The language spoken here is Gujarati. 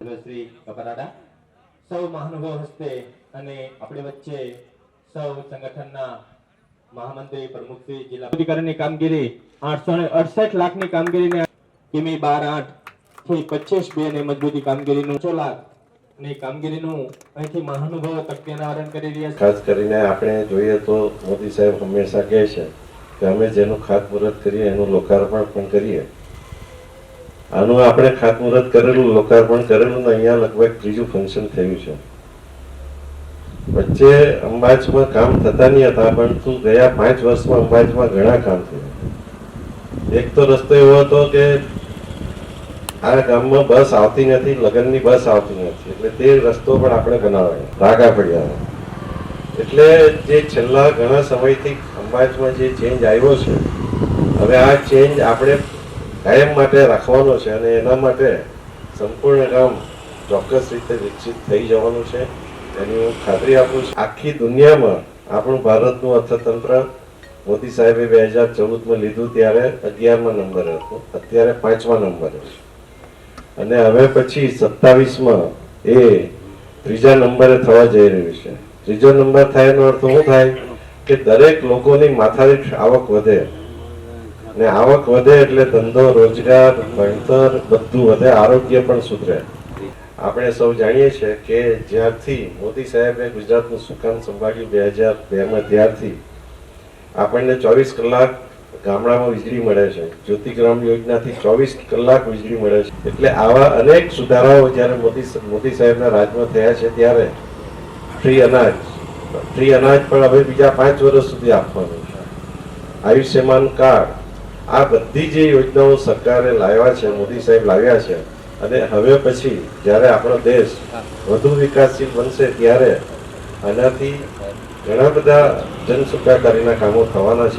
વંદે શ્રી કપરાડા સૌ મહાનુભાવ હસ્તે અને આપણી વચ્ચે સૌ સંગઠનના મહામંત્રી પ્રમુખ શ્રી જિલ્લા અધિકારીની કામગીરી આઠસો ને અડસઠ લાખની કામગીરીને કિમી બાર આઠ થી પચીસ બે ની મજબૂતી કામગીરીનું છ લાખની કામગીરીનું અહીંથી મહાનુભાવો તકતીનાવરણ કરી રહ્યા છે. ખાસ કરીને આપણે જોઈએ તો મોદી સાહેબ હંમેશા કહે છે કે અમે જેનું ખાતમુહૂર્ત કરીએ, એનું લોકાર્પણ પણ કરીએ. આનું આપણે ખાતમુહૂર્ત કરેલું, લોકાર્પણ કરેલું અહીંયા લગભગ ત્રીજું ફંક્શન થયું છે. વચ્ચે અંબાજમાં કામ થતા નહીં હતા, પરંતુ ગયા પાંચ વર્ષમાં અંબાજમાં ઘણા કામ થયા. એક તો રસ્તો એવો હતો કે આ ગામમાં બસ આવતી નથી, લગ્નની બસ આવતી નથી. એટલે તે રસ્તો પણ આપણે બનાવ્યો રાગા પડ્યા એટલે જે છેલ્લા ઘણા સમયથી અંબાજમાં જે ચેન્જ આવ્યો છે, હવે આ ચેન્જ આપણે કાયમ માટે રાખવાનો છે અને એના માટે સંપૂર્ણ ગામ ચોક્કસ રીતે વિકસિત થઈ જવાનું છે. એની હું ખાતરી આપું છું. આખી દુનિયામાં આપણું ભારતનું અર્થતંત્ર મોદી સાહેબે બે હજાર ચૌદમાં લીધું ત્યારે અગિયારમા નંબરે હતું, અત્યારે પાંચમા નંબરે છે. અને હવે પછી સત્તાવીસમાં એ ત્રીજા નંબરે થવા જઈ રહ્યું છે. ત્રીજો નંબર થાય એનો અર્થ શું થાય? કે દરેક લોકોની માથાદીઠ આવક વધે. ને આવક વધે એટલે ધંધો, રોજગાર, ભણતર બધું વધે, આરોગ્ય પણ સુધરે. આપણે સૌ જાણીએ છીએ કે જ્યારથી મોદી સાહેબે ગુજરાતનું સુકાન સંભાળ્યું બે હજાર બેમાં, ત્યારથી આપણને ચોવીસ કલાક ગામડામાં વીજળી મળે છે. જ્યોતિગ્રામ યોજનાથી ચોવીસ કલાક વીજળી મળે છે. એટલે આવા અનેક સુધારાઓ જ્યારે મોદી મોદી સાહેબના રાજમાં થયા છે ત્યારે ફ્રી અનાજ ફ્રી અનાજ પણ હવે બીજા પાંચ વર્ષ સુધી આપવાનું છે. આયુષ્યમાન કાર્ડ, આ બધી જે યોજનાઓ સરકારે લાવ્યા છે, મોદી સાહેબ લાવ્યા છે, અને હવે પછી જ્યારે આપણો દેશ વધુ વિકાસશીલ બનશે ત્યારે આનાથી ઘણા બધા જન સુખાકારીના કામો થવાના છે.